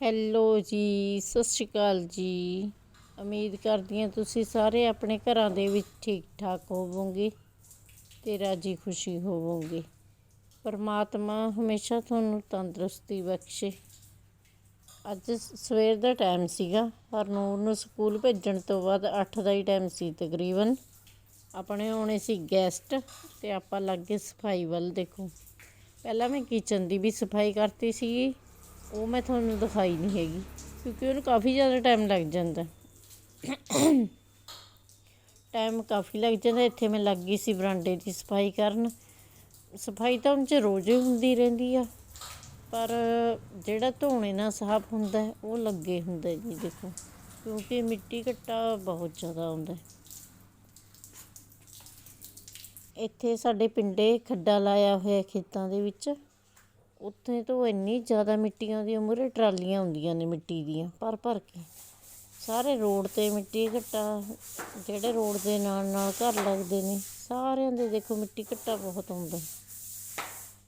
Hello ਜੀ, ਸਤਿ ਸ਼੍ਰੀ ਅਕਾਲ ਜੀ। ਉਮੀਦ ਕਰਦੀ ਹਾਂ ਤੁਸੀਂ ਸਾਰੇ ਆਪਣੇ ਘਰਾਂ ਦੇ ਵਿੱਚ ਠੀਕ ਠਾਕ ਹੋਵੋਗੇ ਤੇ ਰਾਜੀ ਖੁਸ਼ੀ ਹੋਵੋਗੇ। ਪਰਮਾਤਮਾ ਹਮੇਸ਼ਾ ਤੁਹਾਨੂੰ ਤੰਦਰੁਸਤੀ ਬਖਸ਼ੇ। ਅੱਜ ਸਵੇਰ ਦਾ ਟਾਈਮ ਸੀਗਾ। ਹਰਨੂਰ ਨੂੰ ਸਕੂਲ ਭੇਜਣ ਤੋਂ ਬਾਅਦ 8 ਦਾ ਹੀ ਟਾਈਮ ਸੀ ਤਕਰੀਬਨ। ਆਪਣੇ ਆਉਣੇ ਸੀ ਗੈਸਟ ਤੇ ਆਪਾਂ ਲੱਗੇ ਸਫ਼ਾਈ ਵੱਲ ਦੇਖੋ। ਪਹਿਲਾਂ ਮੈਂ ਕਿਚਨ ਦੀ ਵੀ ਸਫ਼ਾਈ ਕਰਤੀ ਸੀ ਉਹ ਮੈਂ ਤੁਹਾਨੂੰ ਦਿਖਾਈ ਨਹੀਂ ਹੈਗੀ, ਕਿਉਂਕਿ ਉਹਨੂੰ ਕਾਫੀ ਜ਼ਿਆਦਾ ਟਾਈਮ ਲੱਗ ਜਾਂਦਾ। ਟਾਈਮ ਕਾਫੀ ਲੱਗ ਜਾਂਦਾ, ਇੱਥੇ ਮੈਂ ਲੱਗ ਗਈ ਸੀ ਬਰਾਂਡੇ ਦੀ ਸਫ਼ਾਈ ਕਰਨ। ਸਫ਼ਾਈ ਤਾਂ ਉਹਨਾਂ 'ਚ ਰੋਜ਼ ਹੀ ਹੁੰਦੀ ਰਹਿੰਦੀ ਆ, ਪਰ ਜਿਹੜਾ ਧੋਣੇ ਨਾਲ ਸਾਫ਼ ਹੁੰਦਾ, ਉਹ ਲੱਗੇ ਹੁੰਦਾ ਜੀ, ਦੇਖੋ। ਕਿਉਂਕਿ ਮਿੱਟੀ ਘੱਟਾ ਬਹੁਤ ਜ਼ਿਆਦਾ ਆਉਂਦਾ ਇੱਥੇ ਸਾਡੇ ਪਿੰਡੇ ਖੱਡਾ ਲਾਇਆ ਹੋਇਆ ਖੇਤਾਂ ਦੇ ਵਿੱਚ। ਉੱਥੇ ਤੋਂ ਇੰਨੀ ਜ਼ਿਆਦਾ ਮਿੱਟੀਆਂ ਦੀ ਉਮਰ ਟਰਾਲੀਆਂ ਹੁੰਦੀਆਂ ਨੇ ਮਿੱਟੀ ਦੀਆਂ, ਭਰ ਭਰ ਕੇ। ਸਾਰੇ ਰੋਡ ਤੇ ਮਿੱਟੀ ਘੱਟਾ, ਜਿਹੜੇ ਰੋਡ ਦੇ ਨਾਲ ਨਾਲ ਘਰ ਲੱਗਦੇ ਨੇ, ਸਾਰਿਆਂ ਦੇ ਦੇਖੋ ਮਿੱਟੀ ਘੱਟਾ ਬਹੁਤ ਆਉਂਦਾ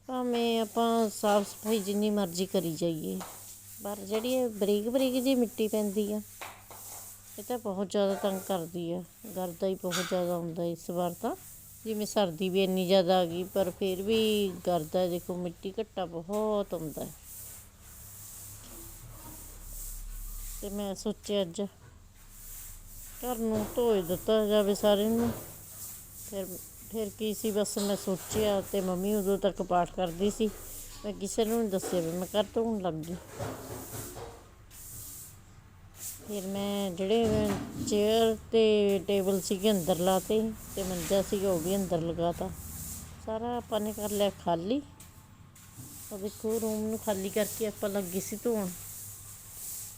ਭਾਵੇਂ ਆਪਾਂ ਸਾਫ਼ ਸਫ਼ਾਈ ਜਿੰਨੀ ਮਰਜ਼ੀ ਕਰੀ ਜਾਈਏ, ਪਰ ਜਿਹੜੀ ਇਹ ਬਰੀਕ ਬਰੀਕ ਜੀ ਮਿੱਟੀ ਪੈਂਦੀ ਆ, ਇਹ ਤਾਂ ਬਹੁਤ ਜ਼ਿਆਦਾ ਤੰਗ ਕਰਦੀ ਆ, ਗਰਦਾ ਹੀ ਬਹੁਤ ਜ਼ਿਆਦਾ ਆਉਂਦਾ ਇਸ ਵਾਰ ਤਾਂ। ਜਿਵੇਂ ਸਰਦੀ ਵੀ ਇੰਨੀ ਜ਼ਿਆਦਾ ਆ ਗਈ, ਪਰ ਫਿਰ ਵੀ ਗਰਦਾ ਦੇਖੋ, ਮਿੱਟੀ ਘੱਟਾ ਬਹੁਤ ਆਉਂਦਾ ਹੈ। ਤੇ ਮੈਂ ਸੋਚਿਆ ਅੱਜ ਘਰ ਨੂੰ ਧੋਏ ਦਿੱਤਾ ਜਾਵੇ ਸਾਰੇ ਨੂੰ। ਫਿਰ ਫਿਰ ਕੀ ਸੀ, ਬਸ ਮੈਂ ਸੋਚਿਆ ਤੇ ਮੰਮੀ ਉਦੋਂ ਤੱਕ ਪਾਠ ਕਰਦੀ ਸੀ। ਮੈਂ ਕਿਸੇ ਨੂੰ ਨਹੀਂ ਦੱਸਿਆ ਵੀ ਮੈਂ ਘਰ ਧੋਣ ਲੱਗ ਗਈ। ਫਿਰ ਮੈਂ ਜਿਹੜੇ ਚੇਅਰ ਅਤੇ ਟੇਬਲ ਸੀਗੇ ਅੰਦਰ ਲਾਤੇ ਅਤੇ ਮੰਜਾ ਸੀਗਾ ਉਹ ਵੀ ਅੰਦਰ ਲਗਾਤਾ। ਸਾਰਾ ਆਪਾਂ ਨੇ ਕਰ ਲਿਆ ਖਾਲੀ। ਉਹ ਦੇਖੋ ਰੂਮ ਨੂੰ ਖਾਲੀ ਕਰਕੇ ਆਪਾਂ ਲੱਗੇ ਸੀ ਧੋਣ।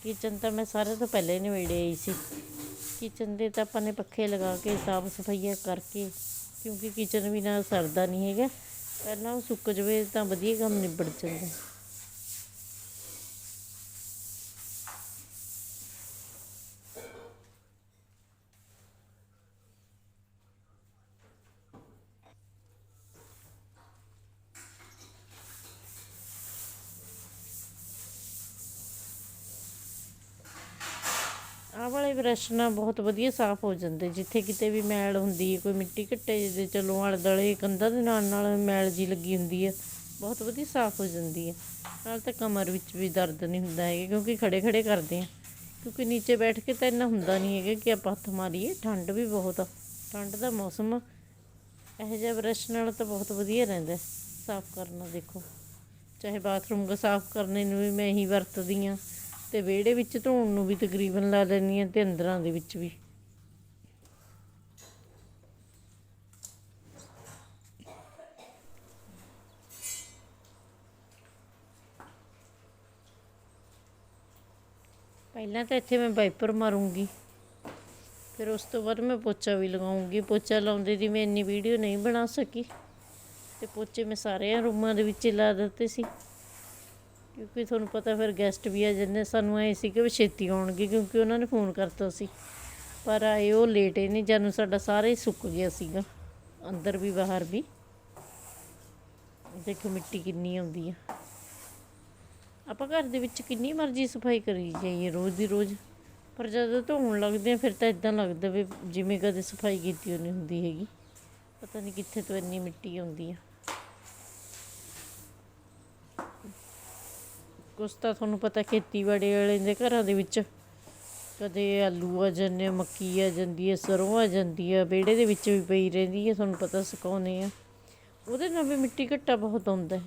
ਕਿਚਨ ਤਾਂ ਮੈਂ ਸਾਰੇ ਤੋਂ ਪਹਿਲੇ ਹੀ ਨਿਬੇੜੇ ਆਈ ਸੀ। ਕਿਚਨ ਦੇ ਤਾਂ ਆਪਾਂ ਨੇ ਪੱਖੇ ਲਗਾ ਕੇ, ਸਾਫ਼ ਸਫਾਈਆਂ ਕਰਕੇ, ਕਿਉਂਕਿ ਕਿਚਨ ਵੀ ਨਾ ਸਰਦਾ ਨਹੀਂ ਹੈਗਾ। ਪਹਿਲਾਂ ਉਹ ਸੁੱਕ ਜਵੇ ਤਾਂ ਵਧੀਆ ਕੰਮ ਨਿਬੜ ਜਾਂਦਾ। ਆਹ ਵਾਲੇ ਬ੍ਰਸ਼ ਨਾਲ ਬਹੁਤ ਵਧੀਆ ਸਾਫ਼ ਹੋ ਜਾਂਦੇ। ਜਿੱਥੇ ਕਿਤੇ ਵੀ ਮੈਲ ਹੁੰਦੀ ਹੈ, ਕੋਈ ਮਿੱਟੀ ਘੱਟੇ ਜਿਹੇ ਦੇ ਚਲੋ ਆਲੇ ਦੁਆਲੇ ਕੰਧਾਂ ਦੇ ਨਾਲ ਨਾਲ ਮੈਲ ਜੀ ਲੱਗੀ ਹੁੰਦੀ ਹੈ, ਬਹੁਤ ਵਧੀਆ ਸਾਫ਼ ਹੋ ਜਾਂਦੀ ਹੈ। ਨਾਲ ਤਾਂ ਕਮਰ ਵਿੱਚ ਵੀ ਦਰਦ ਨਹੀਂ ਹੁੰਦਾ ਹੈਗਾ, ਕਿਉਂਕਿ ਖੜੇ ਖੜੇ ਕਰਦੇ ਆ ਕਿਉਂਕਿ ਨੀਚੇ ਬੈਠ ਕੇ ਤਾਂ ਇੰਨਾ ਹੁੰਦਾ ਨਹੀਂ ਹੈਗਾ ਕਿ ਆਪਾਂ ਹੱਥ ਮਾਰੀਏ, ਠੰਡ ਵੀ ਬਹੁਤ ਆ। ਠੰਡ ਦਾ ਮੌਸਮ ਇਹੋ ਜਿਹਾ ਬ੍ਰਸ਼ ਨਾਲ ਤਾਂ ਬਹੁਤ ਵਧੀਆ ਰਹਿੰਦਾ ਸਾਫ਼ ਕਰਨਾ ਦੇਖੋ। ਚਾਹੇ ਬਾਥਰੂਮ ਦਾ ਸਾਫ਼ ਕਰਨੇ ਨੂੰ ਵੀ ਮੈਂ ਹੀ ਵਰਤਦੀ ਹਾਂ। ਤੇ ਵਿਹੜੇ ਵਿੱਚ ਧੋਣ ਨੂੰ ਵੀ ਤਕਰੀਬਨ ਲਾ ਲੈਂਦੀ ਹਾਂ ਤੇ ਅੰਦਰਾਂ ਦੇ ਵਿੱਚ ਵੀ। ਪਹਿਲਾਂ ਤਾਂ ਇੱਥੇ ਮੈਂ ਵਾਈਪਰ ਮਾਰੂੰਗੀ। ਫਿਰ ਉਸ ਤੋਂ ਬਾਅਦ ਮੈਂ ਪੋਚਾ ਵੀ ਲਗਾਉਂਗੀ। ਪੋਚਾ ਲਾਉਂਦੇ ਦੀ ਮੈਂ ਇੰਨੀ ਵੀਡੀਓ ਨਹੀਂ ਬਣਾ ਸਕੀ। ਤੇ ਪੋਚੇ ਮੈਂ ਸਾਰਿਆਂ ਰੂਮਾਂ ਦੇ ਵਿੱਚ ਲਾ ਦਿੱਤੇ ਸੀ। ਕਿਉਂਕਿ ਤੁਹਾਨੂੰ ਪਤਾ ਫਿਰ ਗੈਸਟ ਵੀ ਆ ਜਾਂਦੇ ਸਾਨੂੰ ਐ ਸੀ ਕਿ ਵੀ ਛੇਤੀ ਆਉਣਗੇ ਕਿਉਂਕਿ ਉਹਨਾਂ ਨੇ ਫੋਨ ਕਰਤਾ ਸੀ। ਪਰ ਆਏ ਉਹ ਲੇਟ ਹੀ ਨਹੀਂ, ਜਾਨੂੰ ਸਾਡਾ ਸਾਰਾ ਹੀ ਸੁੱਕ ਗਿਆ ਸੀਗਾ। ਅੰਦਰ ਵੀ, ਬਾਹਰ ਵੀ। ਦੇਖੋ ਮਿੱਟੀ ਕਿੰਨੀ ਆਉਂਦੀ ਆ। ਆਪਾਂ ਘਰ ਦੇ ਵਿੱਚ ਕਿੰਨੀ ਮਰਜ਼ੀ ਸਫ਼ਾਈ ਕਰੀ ਜਾਈਏ ਰੋਜ਼ ਦੀ ਰੋਜ਼। ਪਰ ਜਦੋਂ ਧੋਣ ਲੱਗਦੇ ਆ, ਫਿਰ ਤਾਂ ਇਦਾਂ ਲੱਗਦਾ ਵੀ ਜਿਵੇਂ ਕਦੇ ਸਫ਼ਾਈ ਕੀਤੀ ਹੋਈ ਨਹੀਂ ਹੁੰਦੀ ਹੈਗੀ। ਪਤਾ ਨਹੀਂ ਕਿੱਥੇ ਤੋਂ ਇੰਨੀ ਮਿੱਟੀ ਆਉਂਦੀ ਆ। ਕੁਛ ਤਾਂ ਤੁਹਾਨੂੰ ਪਤਾ ਖੇਤੀਬਾੜੀ ਵਾਲੇ ਦੇ ਘਰਾਂ ਦੇ ਵਿੱਚ ਕਦੇ ਆਲੂ ਆ ਜਾਂਦੇ ਆ, ਮੱਕੀ ਆ ਜਾਂਦੀ ਹੈ ਸਰ੍ਹੋਂ ਆ ਜਾਂਦੀ ਆ, ਵਿਹੜੇ ਦੇ ਵਿੱਚ ਵੀ ਪਈ ਰਹਿੰਦੀ ਹੈ ਤੁਹਾਨੂੰ ਪਤਾ ਸੁਕਾਉਂਦੇ ਆ। ਉਹਦੇ ਨਾਲ ਵੀ ਮਿੱਟੀ ਘੱਟਾ ਬਹੁਤ ਆਉਂਦਾ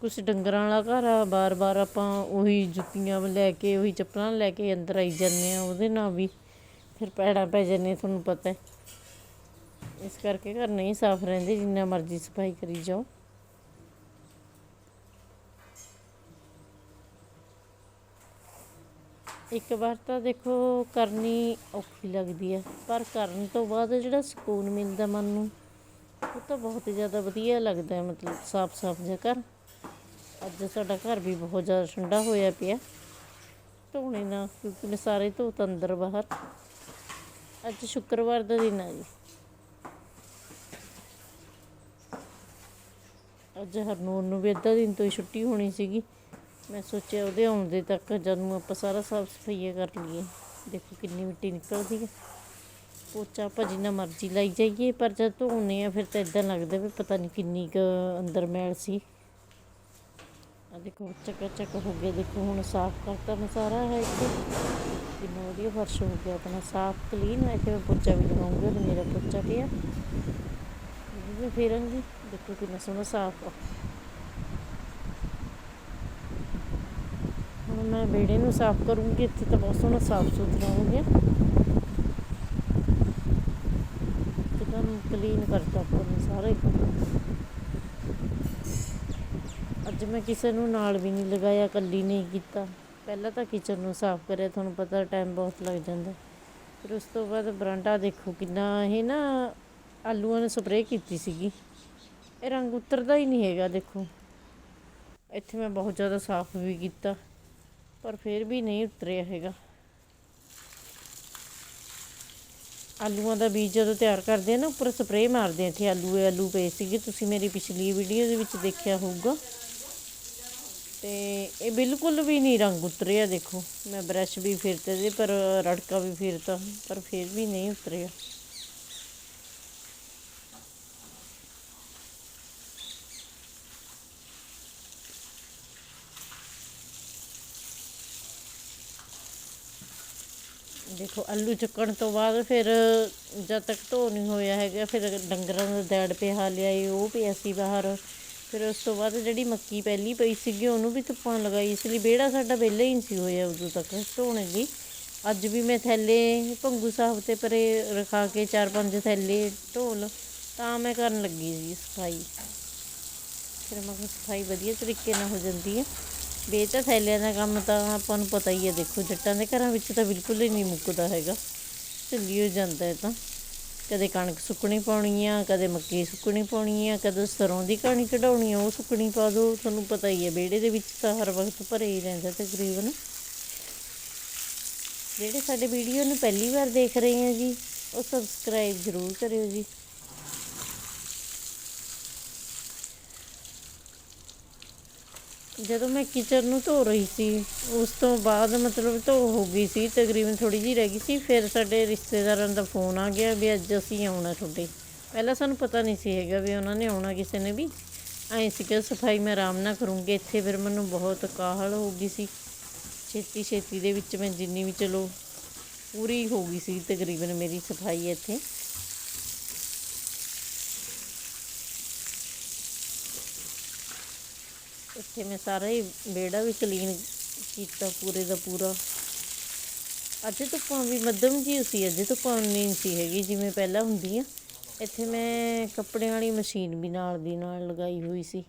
ਕੁਛ ਡੰਗਰਾਂ ਵਾਲਾ ਘਰ ਆ, ਬਾਰ-ਬਾਰ ਆਪਾਂ ਉਹੀ ਜੁੱਤੀਆਂ ਲੈ ਕੇ, ਉਹੀ ਚੱਪਲਾਂ ਲੈ ਕੇ ਅੰਦਰ ਆਈ ਜਾਂਦੇ ਆ, ਉਹਦੇ ਨਾਲ ਵੀ ਫਿਰ ਪੈੜਾਂ ਪੈ ਜਾਂਦੇ ਤੁਹਾਨੂੰ ਪਤਾ ਇਸ ਕਰਕੇ ਘਰ ਨਹੀਂ ਸਾਫ਼ ਰਹਿੰਦੇ, ਜਿੰਨਾ ਮਰਜ਼ੀ ਸਫ਼ਾਈ ਕਰੀ ਜਾਓ। ਇੱਕ ਵਾਰ ਤਾਂ ਦੇਖੋ ਕਰਨੀ ਔਖੀ ਲੱਗਦੀ ਹੈ ਪਰ ਕਰਨ ਤੋਂ ਬਾਅਦ ਜਿਹੜਾ ਸਕੂਨ ਮਿਲਦਾ ਮਨ ਨੂੰ, ਉਹ ਤਾਂ ਬਹੁਤ ਹੀ ਜ਼ਿਆਦਾ ਵਧੀਆ ਲੱਗਦਾ ਮਤਲਬ ਸਾਫ਼-ਸਾਫ਼ ਜਿਹਾ ਘਰ। ਅੱਜ ਸਾਡਾ ਘਰ ਵੀ ਬਹੁਤ ਜ਼ਿਆਦਾ ਠੰਡਾ ਹੋਇਆ ਪਿਆ। ਧੋਣੇ ਨਾਲ, ਕਿਉਂਕਿ ਮੈਂ ਸਾਰੇ ਧੋਤ ਅੰਦਰ ਬਾਹਰ। ਅੱਜ ਸ਼ੁੱਕਰਵਾਰ ਦਾ ਦਿਨ ਆ ਜੀ। ਅੱਜ ਹਰਨੂਰ ਨੂੰ ਵੀ ਅੱਧਾ ਦਿਨ ਤੋਂ ਹੀ ਛੁੱਟੀ ਹੋਣੀ ਸੀਗੀ। ਮੈਂ ਸੋਚਿਆ ਉਹਦੇ ਆਉਂਦੇ ਤੱਕ ਜਦ ਨੂੰ ਆਪਾਂ ਸਾਰਾ ਸਾਫ਼ ਸਫਾਈਆ ਕਰ ਲਈਏ। ਦੇਖੋ ਕਿੰਨੀ ਮਿੱਟੀ ਨਿਕਲਦੀ ਹੈ। ਪੋਚਾ ਆਪਾਂ ਜਿੰਨਾ ਮਰਜ਼ੀ ਲਾਈ ਜਾਈਏ, ਪਰ ਜਦ ਧੋਣੇ ਆ ਫਿਰ ਤਾਂ ਇਦਾਂ ਲੱਗਦਾ ਵੀ ਪਤਾ ਨਹੀਂ ਕਿੰਨੀ ਕੁ ਅੰਦਰ ਮੈਲ ਸੀ। ਆ ਦੇਖੋ, ਚੱਕਾ ਚੱਕ ਹੋ ਗਿਆ। ਦੇਖੋ ਹੁਣ ਸਾਫ਼ ਕਰਤਾ ਮੈਂ ਸਾਰਾ ਹੈ ਇੱਥੇ ਕਿੰਨਾ ਵਧੀਆ ਫਰਸ਼ ਹੋ ਗਿਆ ਆਪਣਾ, ਸਾਫ਼ ਕਲੀਨ ਹੈ ਇੱਥੇ ਮੈਂ ਪੋਚਾ ਵੀ ਲਗਾਉਂਗੀ ਔਰ ਮੇਰਾ ਪੋਚਾ ਪਿਆ। ਇਹ ਵੀ ਫੇਰਾਂਗੀ। ਦੇਖੋ ਕਿੰਨਾ ਸੋਹਣਾ ਸਾਫ਼ ਆ। ਹੁਣ ਮੈਂ ਵਿਹੜੇ ਨੂੰ ਸਾਫ਼ ਕਰੂੰਗੀ, ਇੱਥੇ ਤਾਂ ਬਹੁਤ ਸੋਹਣਾ ਸਾਫ਼ ਸੁਥਰਾ ਹੋ ਗਿਆ। ਇੱਕਦਮ ਕਲੀਨ ਕਰਤਾ ਆਪਾਂ ਨੇ ਸਾਰਾ ਹੀ ਅੱਜ ਮੈਂ ਕਿਸੇ ਨੂੰ ਨਾਲ ਵੀ ਨਹੀਂ ਲਗਾਇਆ, ਇਕੱਲੀ ਨਹੀਂ ਕੀਤਾ। ਪਹਿਲਾਂ ਤਾਂ ਕਿਚਨ ਨੂੰ ਸਾਫ਼ ਕਰਿਆ, ਤੁਹਾਨੂੰ ਪਤਾ ਟਾਈਮ ਬਹੁਤ ਲੱਗ ਜਾਂਦਾ। ਫਿਰ ਉਸ ਤੋਂ ਬਾਅਦ ਬਰਾਂਡਾ ਦੇਖੋ ਕਿੰਨਾ, ਇਹ ਨਾ ਆਲੂਆਂ ਨੇ ਸਪਰੇਅ ਕੀਤੀ ਸੀਗੀ। ਇਹ ਰੰਗ ਉਤਰਦਾ ਹੀ ਨਹੀਂ ਹੈਗਾ, ਦੇਖੋ। ਇੱਥੇ ਮੈਂ ਬਹੁਤ ਜ਼ਿਆਦਾ ਸਾਫ਼ ਵੀ ਕੀਤਾ। ਪਰ ਫਿਰ ਵੀ ਨਹੀਂ ਉਤਰਿਆ ਹੈਗਾ। ਆਲੂਆਂ ਦਾ ਬੀਜ ਜਦੋਂ ਤਿਆਰ ਕਰਦੇ ਆ ਨਾ, ਉੱਪਰ ਸਪਰੇਅ ਮਾਰਦੇ ਆ ਇੱਥੇ ਆਲੂ ਇਹ ਆਲੂ ਪਏ ਸੀਗੇ। ਤੁਸੀਂ ਮੇਰੀ ਪਿਛਲੀ ਵੀਡੀਓ ਦੇ ਵਿੱਚ ਦੇਖਿਆ ਹੋਊਗਾ। ਤੇ ਇਹ ਬਿਲਕੁਲ ਵੀ ਨਹੀਂ ਰੰਗ ਉਤਰਿਆ, ਦੇਖੋ। ਮੈਂ ਬ੍ਰਸ਼ ਵੀ ਫੇਰਤੇ ਦੇ ਪਰ ਰੜਕਾ ਵੀ ਫੇਰਤਾ, ਪਰ ਫਿਰ ਵੀ ਨਹੀਂ ਉਤਰਿਆ। ਦੇਖੋ, ਆਲੂ ਚੱਕਣ ਤੋਂ ਬਾਅਦ ਫਿਰ ਜਦ ਤੱਕ ਧੋ ਨਹੀਂ ਹੋਇਆ ਹੈਗਾ, ਫਿਰ ਡੰਗਰਾਂ ਦਾ ਦੈੜ ਪਿਆ ਏ ਉਹ ਪਿਆ ਸੀ ਬਾਹਰ। ਫਿਰ ਉਸ ਤੋਂ ਬਾਅਦ ਜਿਹੜੀ ਮੱਕੀ ਪਹਿਲੀ ਪਈ ਸੀਗੀ, ਉਹਨੂੰ ਵੀ ਧੁੱਪਾਂ ਲਗਾਈ ਇਸ ਲਈ ਵਿਹੜਾ ਸਾਡਾ ਵਿਹਲਾ ਹੀ ਸੀ ਹੋਇਆ ਉਦੋਂ ਤੱਕ ਧੋਣ ਲਈ। ਅੱਜ ਵੀ ਮੈਂ ਥੈਲੇ ਭੰਗੂ ਸਾਹਿਬ ਤੇ ਪਰੇ ਰਖਾ ਕੇ ਚਾਰ ਪੰਜ ਥੈਲੇ ਢੋਲ, ਤਾਂ ਮੈਂ ਕਰਨ ਲੱਗੀ ਸੀ ਸਫ਼ਾਈ। ਫਿਰ ਮੈਂ ਸਫ਼ਾਈ ਵਧੀਆ ਤਰੀਕੇ ਨਾਲ ਹੋ ਜਾਂਦੀ ਹੈ। ਵੀ ਤਾਂ ਥੈਲਿਆਂ ਦਾ ਕੰਮ ਤਾਂ ਆਪਾਂ ਨੂੰ ਪਤਾ ਹੀ ਹੈ, ਦੇਖੋ, ਜੱਟਾਂ ਦੇ ਘਰਾਂ ਵਿੱਚ ਤਾਂ ਬਿਲਕੁਲ ਹੀ ਨਹੀਂ ਮੁੱਕਦਾ ਹੈਗਾ। ਝੱਲੀ ਹੋ ਜਾਂਦਾ ਹੈ ਤਾਂ। ਕਦੇ ਕਣਕ ਸੁੱਕਣੀ ਪਾਉਣੀ ਆ, ਕਦੇ ਮੱਕੀ ਸੁੱਕਣੀ ਪਾਉਣੀ ਆ, ਕਦੇ ਸਰੋਂ ਦੀ ਕਹਾਣੀ ਕਢਾਉਣੀ ਆ, ਉਹ ਸੁੱਕਣੀ ਪਾ ਦਿਓ, ਤੁਹਾਨੂੰ ਪਤਾ ਹੀ ਹੈ, ਵਿਹੜੇ ਦੇ ਵਿੱਚ ਤਾਂ ਹਰ ਵਕਤ ਭਰੇ ਹੀ ਰਹਿੰਦਾ ਤਕਰੀਬਨ। ਜਿਹੜੇ ਸਾਡੇ ਵੀਡੀਓ ਨੂੰ ਪਹਿਲੀ ਵਾਰ ਦੇਖ ਰਹੇ ਆ ਜੀ, ਉਹ ਸਬਸਕ੍ਰਾਈਬ ਜ਼ਰੂਰ ਕਰਿਓ ਜੀ। ਜਦੋਂ ਮੈਂ ਕਿਚਨ ਨੂੰ ਧੋ ਰਹੀ ਸੀ, ਉਸ ਤੋਂ ਬਾਅਦ ਮਤਲਬ ਧੋ ਹੋ ਗਈ ਸੀ, ਤਕਰੀਬਨ ਥੋੜੀ ਜਿਹੀ ਰਹਿ ਗਈ ਸੀ, ਫਿਰ ਸਾਡੇ ਰਿਸ਼ਤੇਦਾਰਾਂ ਦਾ ਫੋਨ ਆ ਗਿਆ ਵੀ ਅੱਜ ਅਸੀਂ ਆਉਣਾ ਤੁਹਾਡੇ। ਪਹਿਲਾਂ ਸਾਨੂੰ ਪਤਾ ਨਹੀਂ ਸੀ ਹੈਗਾ ਵੀ ਉਹਨਾਂ ਨੇ ਆਉਣਾ ਕਿਸੇ ਨੇ ਵੀ। ਐਂ ਸੀ ਕਿ ਸਫ਼ਾਈ ਮੈਂ ਆਰਾਮ ਨਾਲ ਕਰੂੰਗੀ, ਇੱਥੇ ਫਿਰ ਮੈਨੂੰ ਬਹੁਤ ਕਾਹਲ ਹੋ ਗਈ ਸੀ। ਛੇਤੀ ਛੇਤੀ ਦੇ ਵਿੱਚ ਮੈਂ ਜਿੰਨੀ ਵੀ ਚਲੋ ਪੂਰੀ ਹੋ ਗਈ ਸੀ ਤਕਰੀਬਨ ਮੇਰੀ ਸਫ਼ਾਈ ਇੱਥੇ। ਇੱਥੇ ਮੈਂ ਸਾਰਾ ਹੀ ਵਿਹੜਾ ਵੀ ਕਲੀਨ ਕੀਤਾ ਪੂਰੇ ਦਾ ਪੂਰਾ। ਅੱਜ ਧੁੱਪਾਂ ਵੀ ਮੱਧਮ ਜੀ ਸੀ, ਅੱਜ ਧੁੱਪਾਂ ਨਹੀਂ ਸੀ ਹੈਗੀ ਜਿਵੇਂ ਪਹਿਲਾਂ ਹੁੰਦੀ ਆ ਇੱਥੇ ਮੈਂ ਕੱਪੜਿਆਂ ਵਾਲੀ ਮਸ਼ੀਨ ਵੀ ਨਾਲ ਦੀ ਨਾਲ ਲਗਾਈ ਹੋਈ ਸੀ।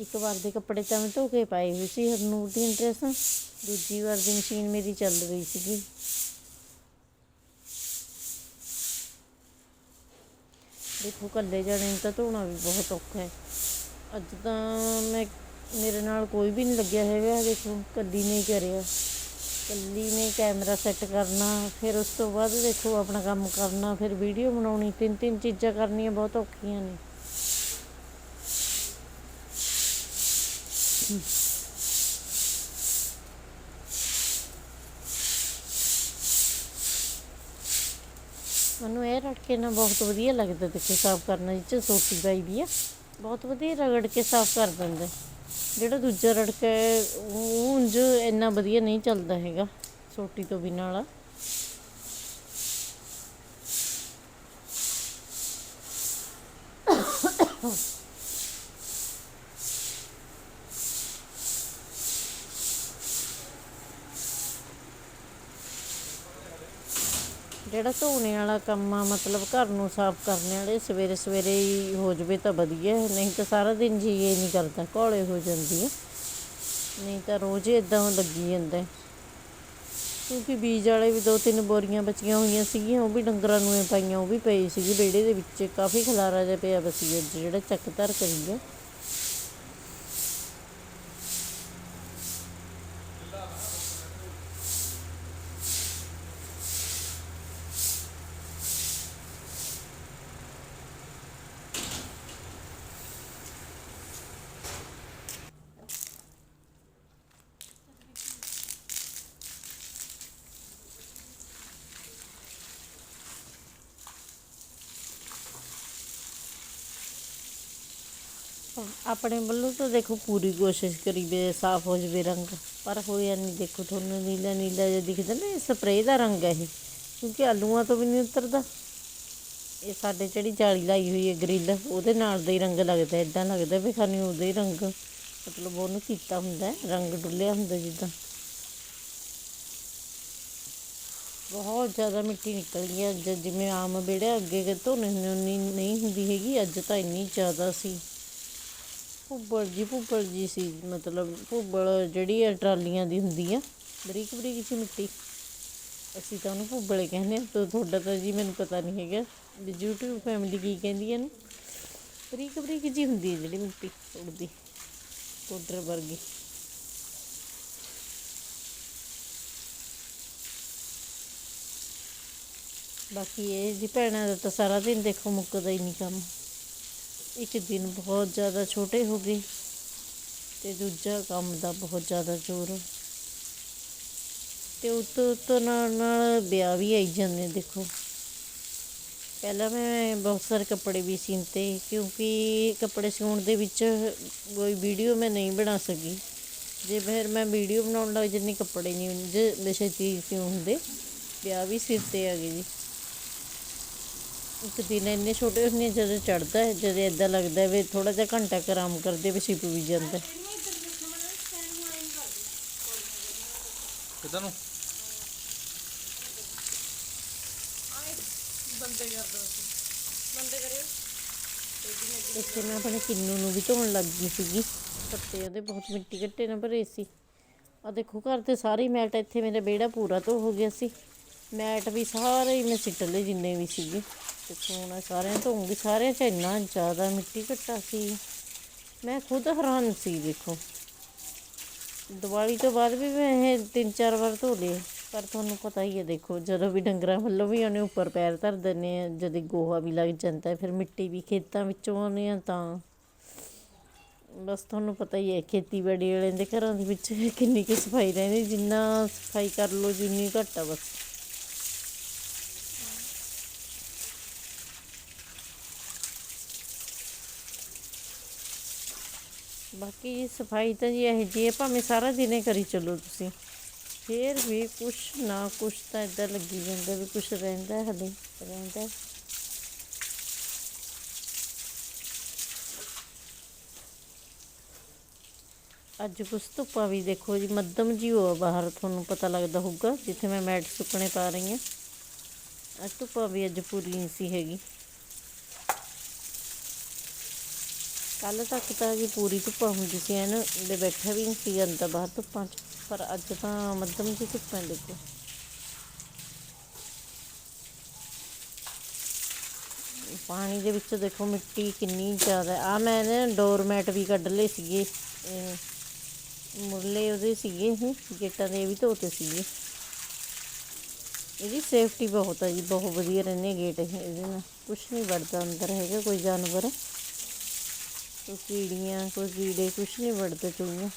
ਇੱਕ ਵਾਰ ਦੇ ਕੱਪੜੇ ਤਾਂ ਮੈਂ ਧੋ ਕੇ ਪਾਏ ਹੋਏ ਸੀ, ਹਰਨੂਰ ਦੀ ਡਰੈਸਾਂ। ਦੂਜੀ ਵਾਰ ਦੀ ਮਸ਼ੀਨ ਮੇਰੀ ਚੱਲ ਰਹੀ ਸੀਗੀ। ਦੇਖੋ ਕੱਲੇ ਜਾਣੇ ਨੂੰ ਤਾਂ ਧੋਣਾ ਵੀ ਬਹੁਤ ਔਖਾ ਹੈ। ਅੱਜ ਤਾਂ ਮੈਂ ਮੇਰੇ ਨਾਲ ਕੋਈ ਵੀ ਨਹੀਂ ਲੱਗਿਆ ਹੈਗਾ ਦੇਖੋ ਕੱਲੀ ਨੇ ਕਰਿਆ। ਕੱਲੀ ਨੇ ਕੈਮਰਾ ਸੈੱਟ ਕਰਨਾ, ਫਿਰ ਉਸ ਤੋਂ ਬਾਅਦ ਦੇਖੋ ਆਪਣਾ ਕੰਮ ਕਰਨਾ, ਫਿਰ ਵੀਡੀਓ ਬਣਾਉਣੀ ਤਿੰਨ ਤਿੰਨ ਚੀਜ਼ਾਂ ਕਰਨੀਆਂ ਬਹੁਤ ਔਖੀਆਂ ਨੇ। ਮੈਨੂੰ ਇਹ ਰੜਕੇ ਨਾ ਬਹੁਤ ਵਧੀਆ ਲੱਗਦਾ ਦੇਖੋ ਸਾਫ਼ ਕਰਨਾ ਜਿੱਚ ਸੋਟੀ ਪਾਈ ਦੀ ਆ। ਬਹੁਤ ਵਧੀਆ ਰਗੜ ਕੇ ਸਾਫ਼ ਕਰ ਦਿੰਦਾ। ਜਿਹੜਾ ਦੂਜਾ ਰੜਕਾ ਹੈ, ਉਹ ਉਂਝ ਇੰਨਾ ਵਧੀਆ ਨਹੀਂ ਚੱਲਦਾ ਹੈਗਾ, ਸੋਟੀ ਤੋਂ ਬਿਨਾਂ ਵਾਲਾ। ਜਿਹੜਾ ਧੋਣੇ ਵਾਲਾ ਕੰਮ ਆ, ਮਤਲਬ ਘਰ ਨੂੰ ਸਾਫ਼ ਕਰਨੇ ਵਾਲੇ, ਸਵੇਰੇ ਸਵੇਰੇ ਹੀ ਹੋ ਜਵੇ ਤਾਂ ਵਧੀਆ ਨਹੀਂ ਤਾਂ ਸਾਰਾ ਦਿਨ ਜੀ ਇਹ ਨਹੀਂ ਕਰਦਾ, ਘੋਲੇ ਹੋ ਜਾਂਦੀ ਹੈ। ਨਹੀਂ ਤਾਂ ਰੋਜ਼ ਹੀ ਇਦਾਂ ਲੱਗੀ ਜਾਂਦਾ ਕਿਉਂਕਿ ਬੀਜ ਵਾਲੇ ਵੀ ਦੋ ਤਿੰਨ ਬੋਰੀਆਂ ਬਚੀਆਂ ਹੋਈਆਂ ਸੀਗੀਆਂ, ਉਹ ਵੀ ਡੰਗਰਾਂ ਨੂੰ ਇਹ ਪਾਈਆਂ, ਉਹ ਵੀ ਪਈ ਸੀਗੀ, ਵਿਹੜੇ ਦੇ ਵਿੱਚ ਕਾਫੀ ਖਲਾਰਾ ਜਿਹਾ ਪਿਆ ਬਸੀ ਅੱਜ ਜਿਹੜਾ ਚੱਕ ਧਰ ਕਰੀਏ ਆਪਣੇ ਵੱਲੋਂ ਤਾਂ ਦੇਖੋ ਪੂਰੀ ਕੋਸ਼ਿਸ਼ ਕਰੀ ਵੀ ਸਾਫ਼ ਹੋ ਜਵੇ ਰੰਗ, ਪਰ ਹੋਇਆ ਨਹੀਂ। ਦੇਖੋ ਤੁਹਾਨੂੰ ਨੀਲਾ ਨੀਲਾ ਜਿਹਾ ਦਿਖਦਾ ਨਾ, ਇਹ ਸਪਰੇਅ ਦਾ ਰੰਗ ਹੈ ਇਹ, ਕਿਉਂਕਿ ਆਲੂਆਂ ਤੋਂ ਵੀ ਨਹੀਂ ਉਤਰਦਾ। ਇਹ ਸਾਡੇ ਜਿਹੜੀ ਜਾਲੀ ਲਾਈ ਹੋਈ ਹੈ ਗ੍ਰਿਲ, ਉਹਦੇ ਨਾਲ ਦਾ ਹੀ ਰੰਗ ਲੱਗਦਾ ਇਦਾਂ ਲੱਗਦਾ ਵੀ ਖਾਨੀ ਉਹਦਾ ਹੀ ਰੰਗ, ਮਤਲਬ ਉਹਨੂੰ ਕੀਤਾ ਹੁੰਦਾ ਰੰਗ ਡੁੱਲਿਆ ਹੁੰਦਾ ਜਿੱਦਾਂ। ਬਹੁਤ ਜ਼ਿਆਦਾ ਮਿੱਟੀ ਨਿਕਲ ਗਈ ਹੈ, ਅੱਜ ਜਿਵੇਂ ਆਮ ਵਿਹੜੇ ਅੱਗੇ ਧੋਣੇ ਹੁੰਦੇ, ਉਨੀ ਨਹੀਂ ਹੁੰਦੀ ਹੈਗੀ, ਅੱਜ ਤਾਂ ਇੰਨੀ ਜ਼ਿਆਦਾ ਸੀ। ਭੁੱਬਲ ਜੀ ਭੁੱਬਲ ਜੀ ਸੀ, ਮਤਲਬ ਭੁੱਬਲ ਜਿਹੜੀ ਆ ਟਰਾਲੀਆਂ ਦੀ ਹੁੰਦੀ ਆ, ਬਰੀਕ ਬਰੀਕ ਜਿਹੀ ਮਿੱਟੀ। ਅਸੀਂ ਤਾਂ ਉਹਨੂੰ ਭੁੱਬਲੇ ਕਹਿੰਦੇ ਆ ਤੇ ਤੁਹਾਡਾ ਤਾਂ ਜੀ ਮੈਨੂੰ ਪਤਾ ਨਹੀਂ ਹੈਗਾ ਵੀ YouTube ਫੈਮਿਲੀ ਕੀ ਕਹਿੰਦੀ ਹੈ ਇਹਨੂੰ ਬਰੀਕ ਬਰੀਕ ਜੀ ਹੁੰਦੀ ਹੈ ਜਿਹੜੀ ਮਿੱਟੀ ਉੜਦੀ ਪਾਊਡਰ ਵਰਗੀ। ਬਾਕੀ ਇਹ ਜੀ ਭੈਣਾਂ ਦਾ ਤਾਂ ਸਾਰਾ ਦਿਨ ਦੇਖੋ ਮੁੱਕਦਾ ਹੀ ਨਹੀਂ ਕੰਮ। ਇੱਕ ਦਿਨ ਬਹੁਤ ਜ਼ਿਆਦਾ ਛੋਟੇ ਹੋ ਗਏ ਤੇ ਦੂਜਾ ਕੰਮ ਦਾ ਬਹੁਤ ਜ਼ਿਆਦਾ ਜ਼ੋਰ। ਤੇ ਉੱਤੋਂ ਉੱਤੋਂ ਨਾਲ ਨਾਲ ਵਿਆਹ ਵੀ ਆਈ ਜਾਂਦੇ ਦੇਖੋ। ਪਹਿਲਾਂ ਮੈਂ ਬਹੁਤ ਸਾਰੇ ਕੱਪੜੇ ਵੀ ਸੀਂਤੇ ਕਿਉਂਕਿ ਕੱਪੜੇ ਸਿਉਣ ਦੇ ਵਿੱਚ ਕੋਈ ਵੀਡੀਓ ਮੈਂ ਨਹੀਂ ਬਣਾ ਸਕੀ। ਜੇ ਫਿਰ ਮੈਂ ਵੀਡੀਓ ਬਣਾਉਣ ਲੱਗ ਜੰਨੀ ਕੱਪੜੇ ਨਹੀਂ, ਜੇ ਛੇਤੀ ਸਿਉਂ ਹੁੰਦੇ, ਵਿਆਹ ਵੀ ਸਿਰ ਤੇ ਆ ਗਏ ਜੀ। ਇੱਕ ਦਿਨ ਇੰਨੇ ਛੋਟੇ ਹੁੰਦੇ ਜਦੋਂ ਚੜਦਾ ਹੈ ਜਦੋਂ ਇਦਾਂ ਲੱਗਦਾ ਵੀ ਥੋੜਾ ਜਿਹਾ ਘੰਟਾ ਆਰਾਮ ਕਰਦੇ ਵੀ ਛਿਪ ਵੀ ਜਾਂਦਾ। ਕਿੱਦਾਂ ਨੂੰ? ਇੱਥੇ ਮੈਂ ਆਪਣੇ ਕਿੰਨੂ ਨੂੰ ਵੀ ਧੋਣ ਲੱਗ ਗਈ ਸੀਗੀ। ਪੱਤੇ ਉਹਦੇ ਬਹੁਤ ਮਿੱਟੀ ਘੱਟੇ ਨਾਲ ਭਰੇ ਸੀ। ਆ ਦੇਖੋ ਘਰ ਤੇ ਸਾਰੇ ਮੈਟ ਇੱਥੇ ਮੇਰੇ ਵਿਹੜਾ ਪੂਰਾ ਧੋ ਹੋ ਗਿਆ ਸੀ। ਮੈਟ ਵੀ ਸਾਰੇ ਹੀ ਮੈਂ ਸਿੱਟ ਲਏ ਜਿੰਨੇ ਵੀ ਸੀਗੇ। ਤੇ ਹੁਣ ਸਾਰਿਆਂ ਧੋਉਂਗੀ ਸਾਰਿਆਂ 'ਚ ਇੰਨਾ ਜ਼ਿਆਦਾ ਮਿੱਟੀ ਘੱਟਾ ਸੀ। ਮੈਂ ਖੁਦ ਹੈਰਾਨ ਸੀ ਦੇਖੋ। ਦੀਵਾਲੀ ਤੋਂ ਬਾਅਦ ਵੀ ਮੈਂ ਇਹ ਤਿੰਨ ਚਾਰ ਵਾਰ ਧੋ ਲਏ ਪਰ ਤੁਹਾਨੂੰ ਪਤਾ ਹੀ ਹੈ ਦੇਖੋ ਜਦੋਂ ਵੀ ਡੰਗਰਾਂ ਵੱਲੋਂ ਵੀ ਉਹਨੇ ਉੱਪਰ ਪੈਰ ਧਰ ਦਿੰਦੇ ਆ ਜਦ ਗੋਹਾ ਵੀ ਲੱਗ ਜਾਂਦਾ ਹੈ, ਫਿਰ ਮਿੱਟੀ ਵੀ ਖੇਤਾਂ ਵਿੱਚੋਂ ਆਉਂਦੇ ਆ ਤਾਂ। ਬਸ ਤੁਹਾਨੂੰ ਪਤਾ ਹੀ ਹੈ ਖੇਤੀਬਾੜੀ ਵਾਲਿਆਂ ਦੇ ਘਰਾਂ ਦੇ ਵਿੱਚ ਕਿੰਨੀ ਕੁ ਸਫ਼ਾਈ ਰਹਿੰਦੀ ਜਿੰਨਾ ਸਫ਼ਾਈ ਕਰ ਲਓ ਜਿੰਨੀ ਘੱਟ ਆ ਬਸ। ਬਾਕੀ ਸਫ਼ਾਈ ਤਾਂ ਜੀ ਇਹ ਜੀ ਹੈ, ਭਾਵੇਂ ਸਾਰਾ ਦਿਨੇ ਕਰੀ ਚੱਲੋ ਤੁਸੀਂ। ਫੇਰ ਵੀ ਕੁਛ ਨਾ ਕੁਛ ਤਾਂ ਇਦਾਂ ਲੱਗੀ ਜਾਂਦਾ ਵੀ ਕੁਛ ਰਹਿੰਦਾ ਹੈ ਹਲੇ ਰਹਿੰਦਾ। ਅੱਜ ਕੁਛ ਧੁੱਪਾਂ ਵੀ ਦੇਖੋ ਜੀ, ਮੱਧਮ ਜੀ ਹੋ ਬਾਹਰ, ਤੁਹਾਨੂੰ ਪਤਾ ਲੱਗਦਾ ਹੋਊਗਾ, ਜਿੱਥੇ ਮੈਂ ਮੈਟ ਸੁੱਕਣੇ ਪਾ ਰਹੀ ਹਾਂ। ਅੱਜ ਧੁੱਪਾਂ ਵੀ ਅੱਜ ਪੂਰੀ ਨਹੀਂ ਸੀ ਹੈਗੀ। ਕੱਲ ਤੱਕ ਤਾਂ ਜੀ ਪੂਰੀ ਧੁੱਪਾਂ ਹੁੰਦੀ ਸੀ, ਐਨ ਦੇ ਬੈਠਾ ਵੀ ਨਹੀਂ ਸੀ, ਅੰਦਰ ਬਾਹਰ ਧੁੱਪਾਂ 'ਚ, ਪਰ ਅੱਜ ਤਾਂ ਮੱਧਮ ਜੀ ਧੁੱਪਾਂ ਦੇਖੋ। ਪਾਣੀ ਦੇ ਵਿੱਚ ਦੇਖੋ ਮਿੱਟੀ ਕਿੰਨੀ ਜ਼ਿਆਦਾ ਆ ਮੈਂ ਨਾ ਡੋਰਮੈਟ ਵੀ ਕੱਢ ਲਏ ਸੀਗੇ, ਇਹ ਮੁਰਲੇ ਉਹਦੇ ਸੀਗੇ ਇਹ, ਗੇਟਾਂ ਦੇ ਵੀ ਧੋਤੇ ਸੀਗੇ। ਇਹਦੀ ਸੇਫਟੀ ਬਹੁਤ ਹੈ ਜੀ, ਬਹੁਤ ਵਧੀਆ ਰਹਿੰਦੇ ਗੇਟ ਇਹ, ਇਹਦੇ ਨਾਲ ਕੁਛ ਨਹੀਂ ਵੜਦਾ ਅੰਦਰ ਹੈਗਾ ਕੋਈ ਜਾਨਵਰ। ਕੋਈ ਕੀੜੀਆਂ, ਕੋਈ ਕੀੜੇ, ਕੁਛ ਨਹੀਂ ਵੜਦੇ ਚੂਹੀਆਂ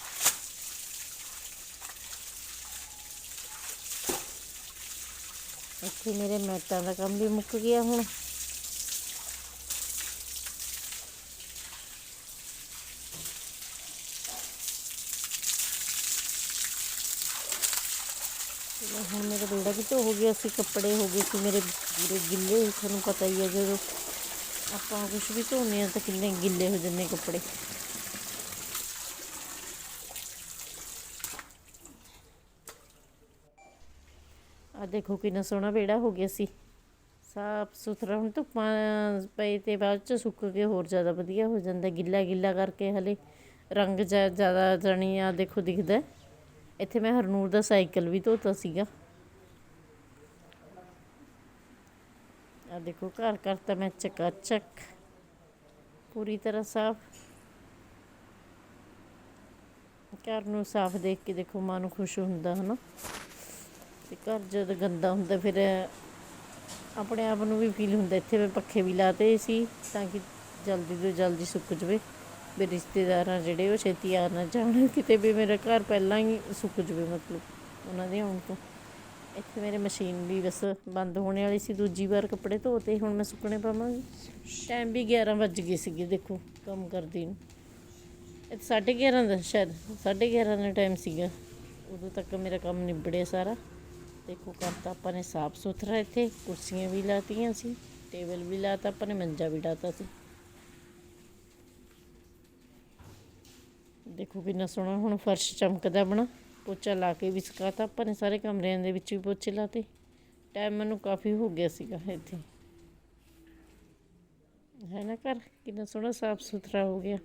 ਇੱਥੇ ਮੇਰੇ ਮੈਟਾਂ ਦਾ ਕੰਮ ਵੀ ਮੁੱਕ ਗਿਆ ਹੁਣ। ਹੁਣ ਮੇਰਾ ਬੇੜਾ ਵੀ ਧੋ ਹੋ ਗਿਆ ਸੀ, ਕੱਪੜੇ ਹੋ ਗਏ ਸੀ, ਮੇਰੇ ਪੂਰੇ ਗਿੱਲੇ ਤੁਹਾਨੂੰ ਪਤਾ ਹੀ ਹੈ ਜਦੋਂ ਆਪਾਂ ਕੁਝ ਵੀ ਧੋਨੇ ਆ ਤਾਂ ਕਿੰਨੇ ਗਿੱਲੇ ਹੋ ਜਾਂਦੇ ਕੱਪੜੇ। ਆ ਦੇਖੋ ਕਿੰਨਾ ਸੋਹਣਾ ਵਿਹੜਾ ਹੋ ਗਿਆ ਸੀ। ਸਾਫ਼ ਸੁਥਰਾ, ਹੁਣ ਧੁੱਪਾਂ ਪਏ ਤੇ ਬਾਅਦ ਚ ਸੁੱਕ ਕੇ ਹੋਰ ਜ਼ਿਆਦਾ ਵਧੀਆ ਹੋ ਜਾਂਦਾ, ਗਿੱਲਾ ਗਿੱਲਾ ਕਰਕੇ ਹਲੇ ਰੰਗ ਜਿਹਾ ਜ਼ਿਆਦਾ ਜਾਣੀ ਆ ਦੇਖੋ ਦਿਖਦਾ। ਇੱਥੇ ਮੈਂ ਹਰਨੂਰ ਦਾ ਸਾਈਕਲ ਵੀ ਧੋਤਾ ਸੀਗਾ। ਆ ਦੇਖੋ, ਘਰ ਘਰ ਤਾਂ ਮੈਂ ਚਕਾਚਕ ਪੂਰੀ ਤਰ੍ਹਾਂ ਸਾਫ਼। ਘਰ ਨੂੰ ਸਾਫ਼ ਦੇਖ ਕੇ ਦੇਖੋ ਮਨ ਨੂੰ ਖੁਸ਼ ਹੁੰਦਾ, ਹਨਾ? ਤੇ ਘਰ ਜਦ ਗੰਦਾ ਹੁੰਦਾ, ਫਿਰ ਆਪਣੇ ਆਪ ਨੂੰ ਵੀ ਫੀਲ ਹੁੰਦਾ, ਇੱਥੇ ਮੈਂ ਪੱਖੇ ਵੀ ਲਾਤੇ ਸੀ ਤਾਂ ਕਿ ਜਲਦੀ ਤੋਂ ਜਲਦੀ ਸੁੱਕ ਜਵੇ। ਮੇਰੇ ਰਿਸ਼ਤੇਦਾਰਾਂ ਜਿਹੜੇ, ਉਹ ਛੇਤੀ ਆ ਨਾ ਜਾਣ, ਕਿਤੇ ਵੀ ਮੇਰਾ ਘਰ ਪਹਿਲਾਂ ਹੀ ਸੁੱਕ ਜਵੇ, ਮਤਲਬ ਉਹਨਾਂ ਦੇ ਆਉਣ ਤੋਂ। ਇੱਥੇ ਮੇਰੇ ਮਸ਼ੀਨ ਵੀ ਬਸ ਬੰਦ ਹੋਣੇ ਵਾਲੀ ਸੀ, ਦੂਜੀ ਵਾਰ ਕੱਪੜੇ ਧੋਤੇ, ਹੁਣ ਮੈਂ ਸੁੱਕਣੇ ਪਾਵਾਂਗੀ। ਟਾਈਮ ਵੀ 11 ਵੱਜ ਗਏ ਸੀਗੇ, ਦੇਖੋ, ਕੰਮ ਕਰਦੀ ਨੂੰ। ਇਹ ਸਾਢੇ 11 ਦਾ ਸ਼ਾਇਦ, ਸਾਢੇ 11 ਦਾ ਟਾਈਮ ਸੀਗਾ। ਉਦੋਂ ਤੱਕ ਮੇਰਾ ਕੰਮ ਨਿਬੜਿਆ ਸਾਰਾ। ਦੇਖੋ ਕਰਤਾ ਆਪਾਂ ਨੇ ਸਾਫ਼ ਸੁਥਰਾ ਇੱਥੇ, ਕੁਰਸੀਆਂ ਵੀ ਲਾਤੀਆਂ ਸੀ, ਟੇਬਲ ਵੀ ਲਾਤਾ, ਆਪਾਂ ਨੇ ਮੰਜਾ ਵੀ ਡਾਤਾ ਸੀ। ਦੇਖੋ, ਕਿੰਨਾ ਸੋਹਣਾ ਹੁਣ ਫਰਸ਼ ਚਮਕਦਾ ਬਣਾ। ਪੋਚਾ ਲਾ ਕੇ ਵੀ ਸੁਕਾਤਾ ਆਪਾਂ ਨੇ ਸਾਰੇ ਕਮਰਿਆਂ ਦੇ ਵਿੱਚ ਵੀ ਪੋਚੇ ਲਾਤੇ। ਟਾਈਮ ਮੈਨੂੰ ਕਾਫੀ ਹੋ ਗਿਆ ਸੀਗਾ ਇੱਥੇ। ਹੈ ਨਾ ਘਰ? ਕਿੰਨਾ ਸੋਹਣਾ ਸਾਫ਼ ਸੁਥਰਾ ਹੋ ਗਿਆ।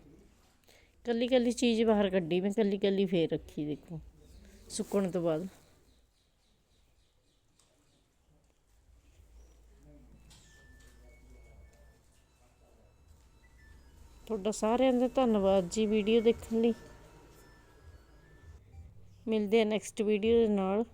ਕੱਲੀ ਕੱਲੀ ਚੀਜ਼ ਬਾਹਰ ਕੱਢੀ, ਮੈਂ ਕੱਲੀ ਕੱਲੀ ਫੇਰ ਰੱਖੀ ਦੇਖੋ, ਸੁੱਕਣ ਤੋਂ ਬਾਅਦ। ਤੁਹਾਡਾ ਸਾਰਿਆਂ ਦਾ ਧੰਨਵਾਦ ਜੀ ਵੀਡੀਓ ਦੇਖਣ ਲਈ। ਮਿਲਦੇ ਆ ਨੈਕਸਟ ਵੀਡੀਓ ਦੇ ਨਾਲ।